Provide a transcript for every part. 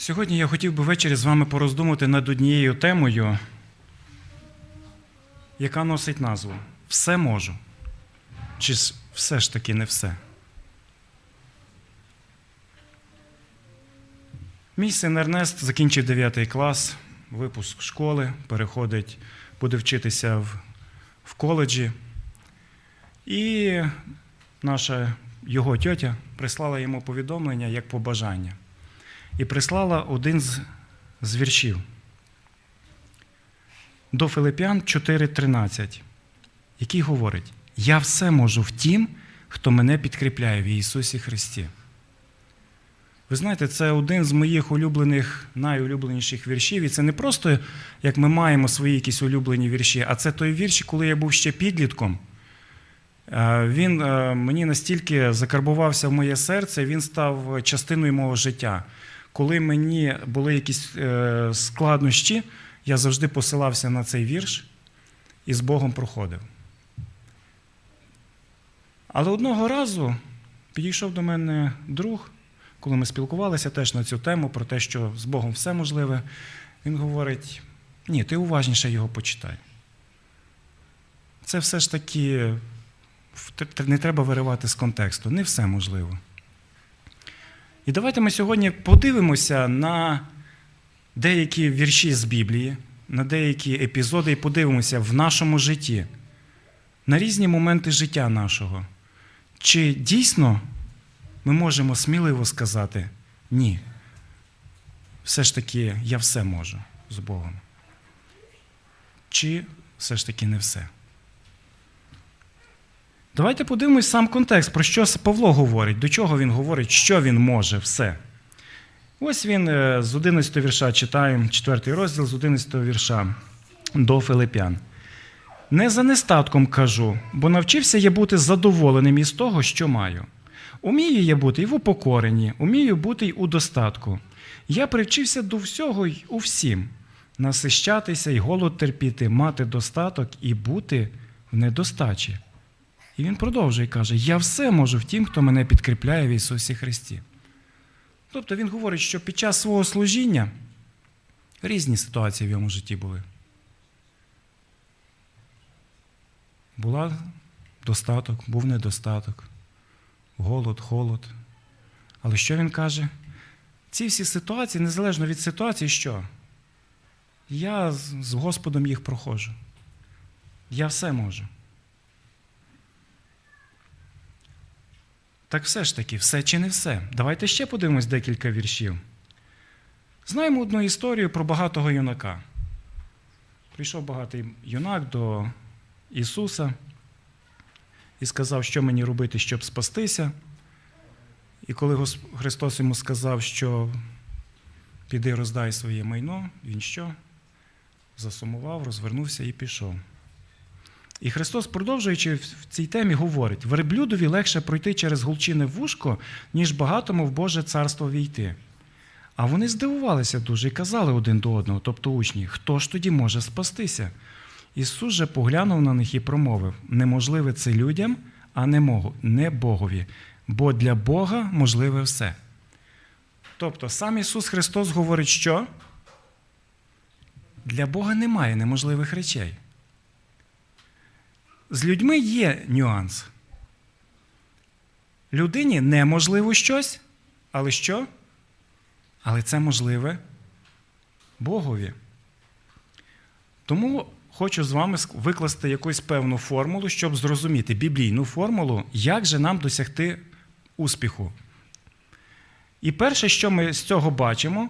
Сьогодні я хотів би ввечері з вами пороздумати над однією темою, яка носить назву Все можу. Чи все ж таки не все? Мій син Ернест закінчив 9 клас, випуск школи, переходить, буде вчитися в, в коледжі. І наша його тьотя прислала йому повідомлення як побажання. І прислала один з, віршів до Филип'ян 4:13, який говорить: Я все можу в тім, хто мене підкріпляє в Ісусі Христі. Ви знаєте, це один з моїх улюблених, найулюбленіших віршів. І це не просто як ми маємо свої якісь улюблені вірші, а це той вірш, коли я був ще підлітком. Е, Він е, мені настільки закарбувався в моє серце, він став частиною мого життя. Коли мені були якісь е, складнощі, я завжди посилався на цей вірш і з Богом проходив. Але одного разу підійшов до мене друг, коли ми спілкувалися теж на цю тему, про те, що з Богом все можливе. Він говорить: ні, ти уважніше його почитай. Це все ж таки не треба виривати з контексту, не все можливо. І давайте ми сьогодні подивимося на деякі вірші з Біблії, на деякі епізоди і подивимося в нашому житті, на різні моменти життя нашого. Чи дійсно ми можемо сміливо сказати ні, все ж таки я все можу з Богом? Чи все ж таки не все? Давайте подивимось сам контекст, про що Павло говорить, до чого він говорить, що він може, все. Ось він е, з 11 вірша читаємо 4 розділ з 11 вірша до Филипян. Не за нестатком кажу, бо навчився я бути задоволеним із того, що маю. Умію я бути і в упокоренні, умію бути й у достатку. Я привчився до всього й у всім, насищатися й голод терпіти, мати достаток і бути в недостачі. І він продовжує і каже: Я все можу в тім, хто мене підкріпляє в Ісусі Христі. Тобто він говорить, що під час свого служіння різні ситуації в йому житті були. Була достаток, був недостаток, голод, холод. Але що він каже? Ці всі ситуації, незалежно від ситуації, що? Я з Господом їх проходжу. Я все можу. Так все ж таки, все чи не все? Давайте ще подивимось декілька віршів. Знаємо одну історію про багатого юнака. Прийшов багатий юнак до Ісуса і сказав, що мені робити, щоб спастися. І коли Христос йому сказав, що піди роздай своє майно, він що? Засумував, розвернувся і пішов. І Христос, продовжуючи в цій темі, говорить: верблюдові легше пройти через гулчине вушко, ніж багатому в Боже царство війти. А вони здивувалися дуже і казали один до одного, тобто учні, хто ж тоді може спастися? Ісус же поглянув на них і промовив: неможливе це людям, а не, могу, не Богові, бо для Бога можливе все. Тобто сам Ісус Христос говорить, що для Бога немає неможливих речей. З людьми є нюанс. Людині неможливо щось, але що? Але це можливе Богові. Тому хочу з вами викласти якусь певну формулу, щоб зрозуміти біблійну формулу, як же нам досягти успіху. І перше, що ми з цього бачимо,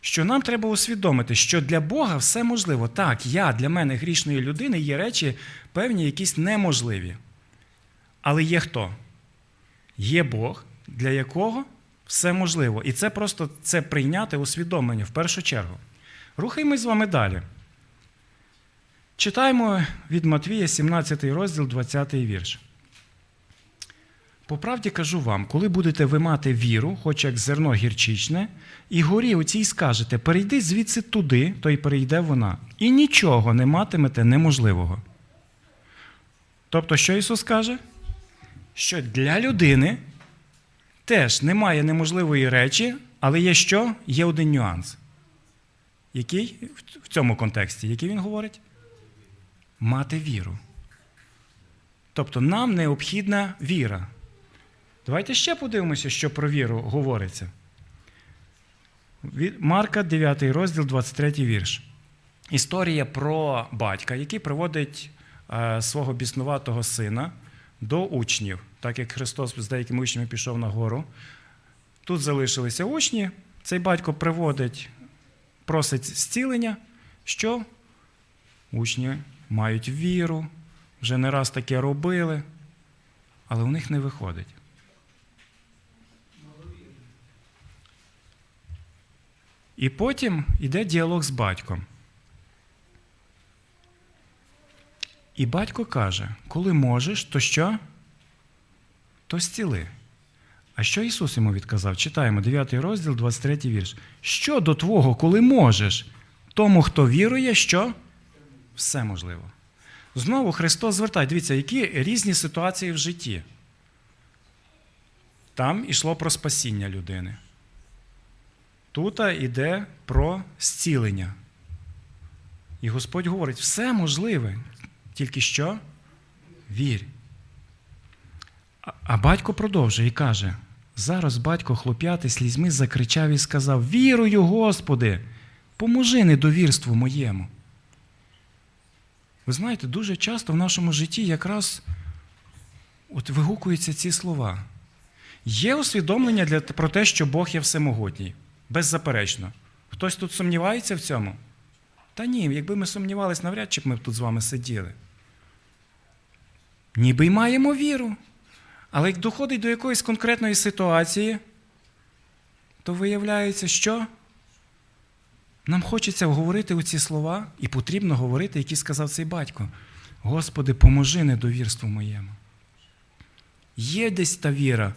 що нам треба усвідомити, що для Бога все можливо. Так, я для мене грішної людини є речі певні, якісь неможливі. Але є хто? Є Бог, для якого все можливо. І це просто це прийняти усвідомлення в першу чергу. Рухаємось з вами далі. Читаємо від Матвія, 17 розділ, 20 вірш. По правді кажу вам, коли будете ви мати віру, хоч як зерно гірчичне, і горі оцій скажете, перейди звідси туди, то й перейде вона, і нічого не матимете неможливого. Тобто, що Ісус каже? Що для людини теж немає неможливої речі, Але є що? Є один нюанс. Який в цьому контексті? Який він говорить? Мати віру. Тобто нам необхідна віра. Давайте ще подивимося, що про віру говориться. Марка, 9 розділ, 23 вірш. Історія про батька, який приводить е, свого біснуватого сина до учнів, так як Христос з деякими учнями пішов на гору. Тут залишилися учні. Цей батько приводить, просить зцілення, що учні мають віру, вже не раз таке робили, але у них не виходить. І потім йде діалог з батьком. І батько каже: коли можеш, то що? То зціли. А що Ісус йому відказав? Читаємо 9 розділ, 23 вірш. Що до Твого, коли можеш? Тому, хто вірує, що? Все можливо. Знову Христос звертає, дивіться, які різні ситуації в житті. Там йшло про спасіння людини. Тут йде про зцілення. І Господь говорить: все можливе, тільки що? Вірь. А- батько продовжує і каже: зараз батько хлоп'ятий слізьми закричав і сказав: Вірую, Господи, поможи недовірству моєму. Ви знаєте, дуже часто в нашому житті якраз от вигукуються ці слова. Є усвідомлення для, про те, що Бог є всемогутній. Беззаперечно. Хтось тут сумнівається в цьому? Та ні, якби ми сумнівалися, навряд чи б ми тут з вами сиділи. Ніби й маємо віру. Але як доходить до якоїсь конкретної ситуації, то виявляється, що нам хочеться говорити оці слова, і потрібно говорити, які сказав цей батько. Господи, поможи недовірству моєму. Є десь та віра,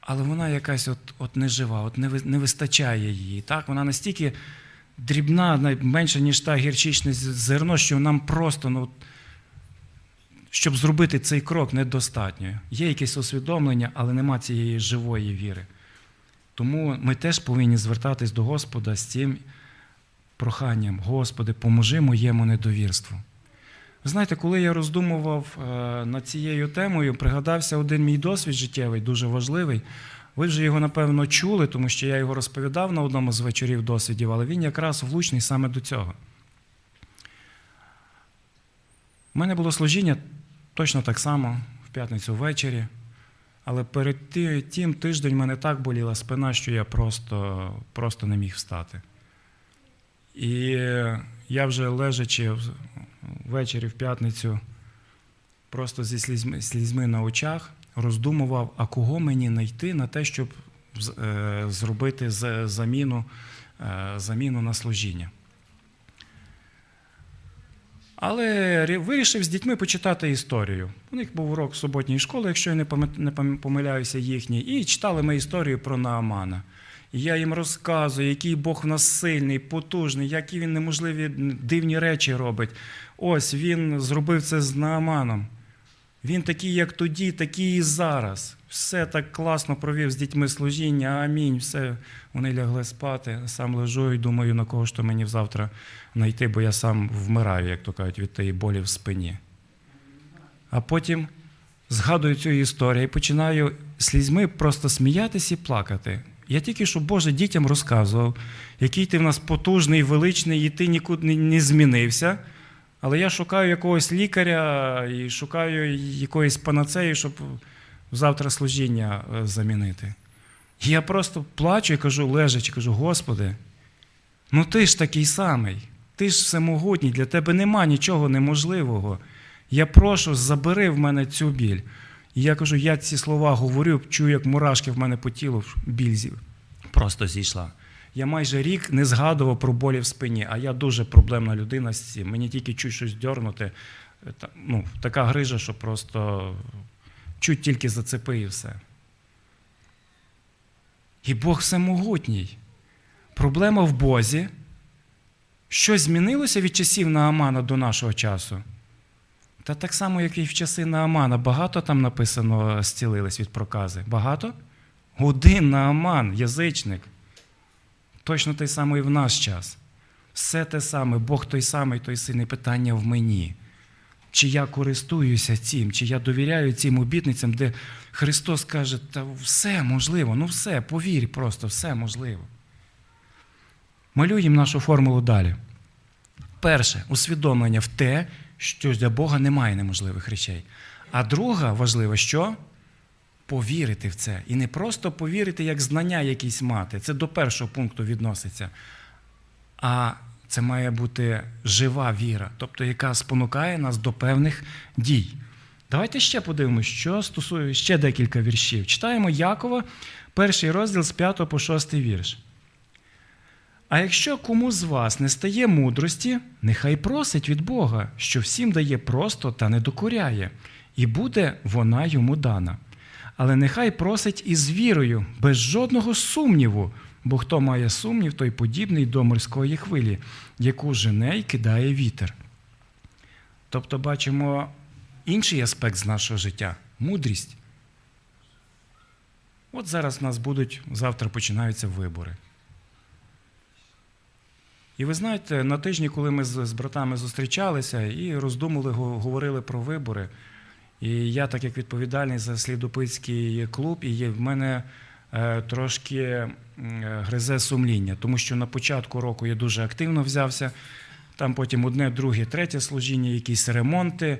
але вона якась от, от нежива, от не, вистачає її. Так? Вона настільки дрібна, менша, ніж та гірчичне зерно, що нам просто, ну, щоб зробити цей крок, недостатньо. Є якесь усвідомлення, але нема цієї живої віри. Тому ми теж повинні звертатись до Господа з цим проханням: Господи, поможи моєму недовірству. Ви знаєте, коли я роздумував е, над цією темою, пригадався один мій досвід життєвий, дуже важливий. Ви вже його, напевно, чули, тому що я його розповідав на одному з вечорів досвідів, але він якраз влучний саме до цього. У мене було служіння точно так само в п'ятницю ввечері. Але перед тим тиждень мене так боліла спина, що я просто, просто не міг встати. І я вже лежачи ввечері в п'ятницю, просто зі слізьми, слізьми на очах, роздумував, а кого мені знайти на те, щоб е, зробити заміну, е, заміну на служіння. Але вирішив з дітьми почитати історію. У них був урок суботньої школи, якщо я не помиляюся, їхній. І читали ми історію про Наамана. І я їм розказую, який Бог в нас сильний, потужний, які він неможливі дивні речі робить. Ось він зробив це з Нааманом. Він такий, як тоді, такий і зараз. Все так класно провів з дітьми служіння. Амінь. Все, вони лягли спати. Сам лежу і думаю, на кого ж то мені завтра знайти, бо я сам вмираю, як то кажуть, від тієї болі в спині. А потім згадую цю історію і починаю слізьми просто сміятися і плакати. Я тільки що Боже дітям розказував, який ти в нас потужний, величний, і ти нікуди не- змінився. Але я шукаю якогось лікаря і шукаю якоїсь панацеї, щоб завтра служіння е, замінити. І я просто плачу і кажу, лежачи, кажу, Господи, ну ти ж такий самий, ти ж всемогутній, для тебе нема нічого неможливого. Я прошу, забери в мене цю біль. І я кажу, я ці слова говорю, чую, як мурашки в мене по тілу, біль зі- просто зійшла. Я майже рік не згадував про болі в спині, а я дуже проблемна людина з цим. Мені тільки чуть щось дьорнути. Ну, така грижа, що просто чуть тільки зацепи і все. І Бог всемогутній. Проблема в Бозі. Що змінилося від часів Наамана до нашого часу? Та так само, як і в часи Наамана. Багато там написано зцілились від прокази. Багато? Один Нааман, язичник. Точно той самий в наш час. Все те саме, Бог той самий, той сильний питання в мені. Чи я користуюся цим, чи я довіряю цим обітницям, де Христос каже, та все можливо, ну все, повір просто, все можливо. Малюємо нашу формулу далі. Перше, усвідомлення в те, що для Бога немає неможливих речей. А друга важлива, що? Повірити в це. І не просто повірити, як знання якісь мати. Це до першого пункту відноситься. А це має бути жива віра, тобто яка спонукає нас до певних дій. Давайте ще подивимося, що стосує ще декілька віршів. Читаємо Якова, перший розділ з 5 по 6 вірш. А якщо кому з вас не стає мудрості, нехай просить від Бога, що всім дає просто та не докоряє, і буде вона йому дана. Але нехай просить із вірою, без жодного сумніву, бо хто має сумнів, той подібний до морської хвилі, яку жене й кидає вітер. Тобто бачимо інший аспект з нашого життя мудрість. От зараз в нас будуть, завтра починаються вибори. І ви знаєте, на тижні, коли ми з, братами зустрічалися і роздумували, говорили про вибори. І я, так як відповідальний за слідопитський клуб, і в мене е, трошки е, гризе сумління, тому що на початку року я дуже активно взявся. Там потім одне, друге, третє служіння, якісь ремонти,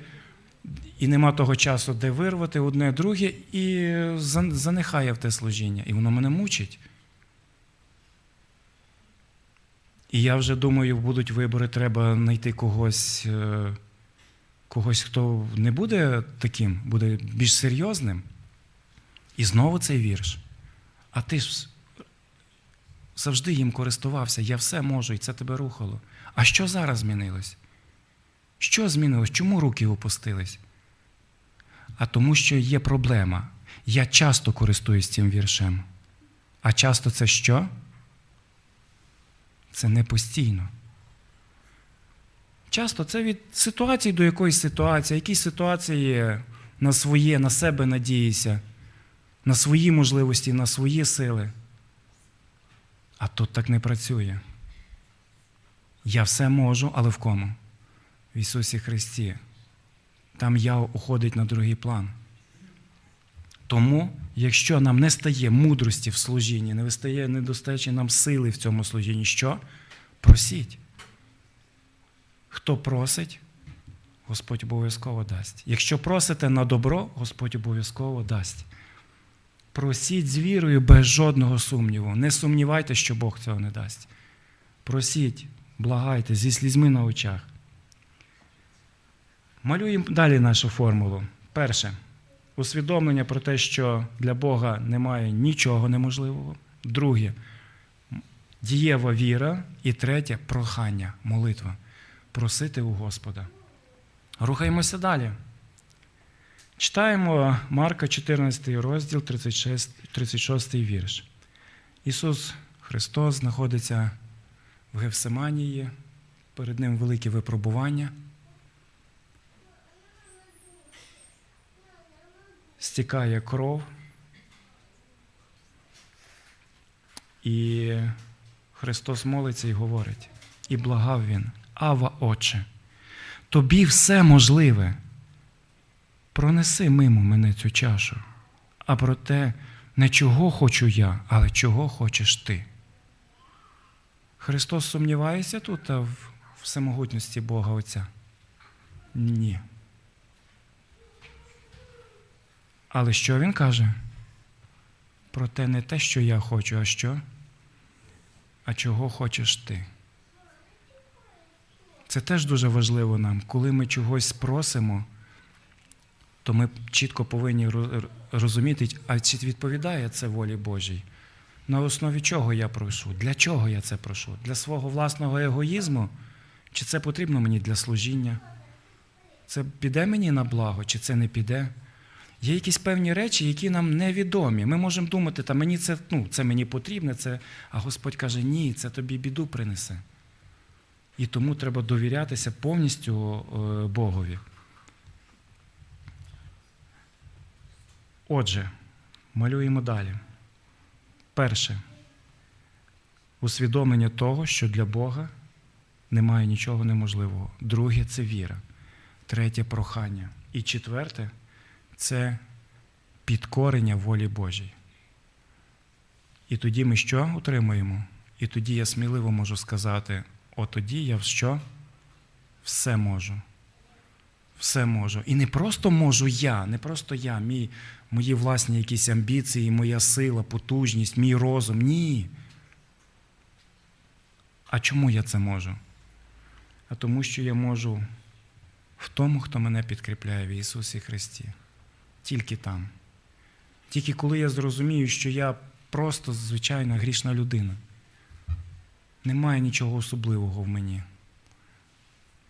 і нема того часу, де вирвати одне, друге, і за- занехає в те служіння. І воно мене мучить. І я вже думаю, будуть вибори, треба знайти когось, е, когось, хто не буде таким, буде більш серйозним. І знову цей вірш. А ти ж завжди їм користувався, я все можу, і це тебе рухало. А що зараз змінилось? Що змінилось? Чому руки опустились? А тому, що є проблема. Я часто користуюсь цим віршем. А часто це що? Це не постійно. Часто це від ситуації до якоїсь ситуації, якісь ситуації на своє, на себе надіюся, на свої можливості, на свої сили. А тут так не працює. Я все можу, але в кому? В Ісусі Христі. Там я уходить на другий план. Тому, якщо нам не стає мудрості в служінні, не вистає, не достачі нам сили в цьому служінні, що? Просіть. Хто просить, Господь обов'язково дасть. Якщо просите на добро, Господь обов'язково дасть. Просіть з вірою без жодного сумніву. Не сумнівайте, що Бог цього не дасть. Просіть, благайте зі слізьми на очах. Малюємо далі нашу формулу. Перше усвідомлення про те, що для Бога немає нічого неможливого. Друге дієва віра. І третє прохання, молитва. Просити у Господа. Рухаємося далі. Читаємо Марка 14 розділ, 36, 36 вірш. Ісус Христос знаходиться в Гевсиманії, перед Ним велике випробування. Стікає кров. І Христос молиться і говорить, і благав Він, Ава, Отче, тобі все можливе. Пронеси мимо мене цю чашу, а проте не чого хочу я, але чого хочеш ти. Христос сумнівається тут в всемогутності Бога Отця? Ні. Але що він каже? Проте не те, що я хочу, а що? А чого хочеш ти? Це теж дуже важливо нам. Коли ми чогось просимо, то ми чітко повинні розуміти, а чи відповідає це волі Божій. На основі чого я прошу? Для чого я це прошу? Для свого власного егоїзму? Чи це потрібно мені для служіння? Це піде мені на благо, чи це не піде? Є якісь певні речі, які нам невідомі. Ми можемо думати, та мені це, ну, це мені потрібне, це... а Господь каже, ні, це тобі біду принесе. І тому треба довірятися повністю е, Богові. Отже, малюємо далі. Перше. усвідомлення того, що для Бога немає нічого неможливого. Друге це віра. Третє прохання. І четверте це підкорення волі Божій. І тоді ми що отримуємо? І тоді я сміливо можу сказати: от тоді я що? Все можу. Все можу. І не просто можу я, не просто я, мій, мої власні якісь амбіції, моя сила, потужність, мій розум. Ні. А чому я це можу? А тому, що я можу в тому, хто мене підкріпляє в Ісусі Христі. Тільки там. Тільки коли я зрозумію, що я просто звичайна грішна людина. Немає нічого особливого в мені.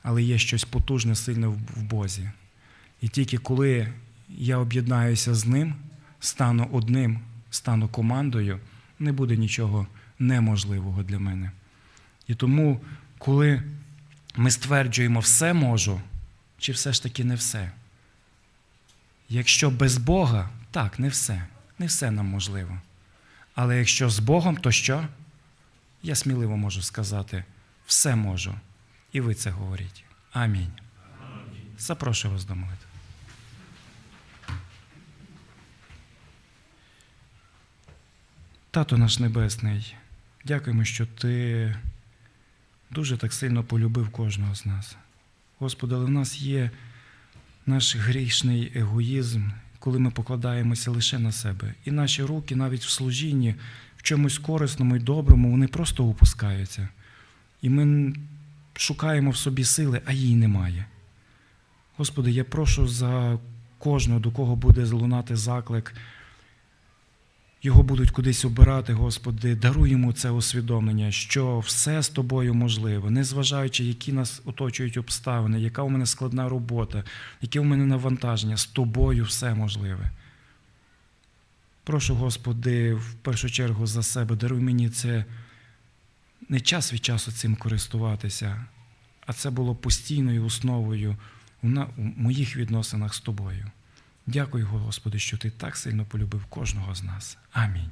Але є щось потужне, сильне в Бозі. І тільки коли я об'єднаюся з ним, стану одним, стану командою, не буде нічого неможливого для мене. І тому, коли ми стверджуємо все можу, чи все ж таки не все? Якщо без Бога, так, не все. Не все нам можливо. Але якщо з Богом, то що? Я сміливо можу сказати, все можу. І ви це говоріть. Амінь. Запрошую вас до молитви. Тато наш Небесний, дякуємо, що Ти дуже так сильно полюбив кожного з нас. Господи, але в нас є наш грішний егоїзм, коли ми покладаємося лише на себе. І наші руки навіть в служінні, в чомусь корисному і доброму, вони просто опускаються. І ми шукаємо в собі сили, а її немає. Господи, я прошу за кожного, до кого буде лунати заклик. Його будуть кудись обирати, Господи, даруй йому це усвідомлення, що все з тобою можливо, незважаючи, які нас оточують обставини, яка у мене складна робота, яке у мене навантаження, з тобою все можливе. Прошу, Господи, в першу чергу за себе, даруй мені це не час від часу цим користуватися, а це було постійною основою у моїх відносинах з тобою. Дякую, Господи, що ти так сильно полюбив кожного з нас. Амінь.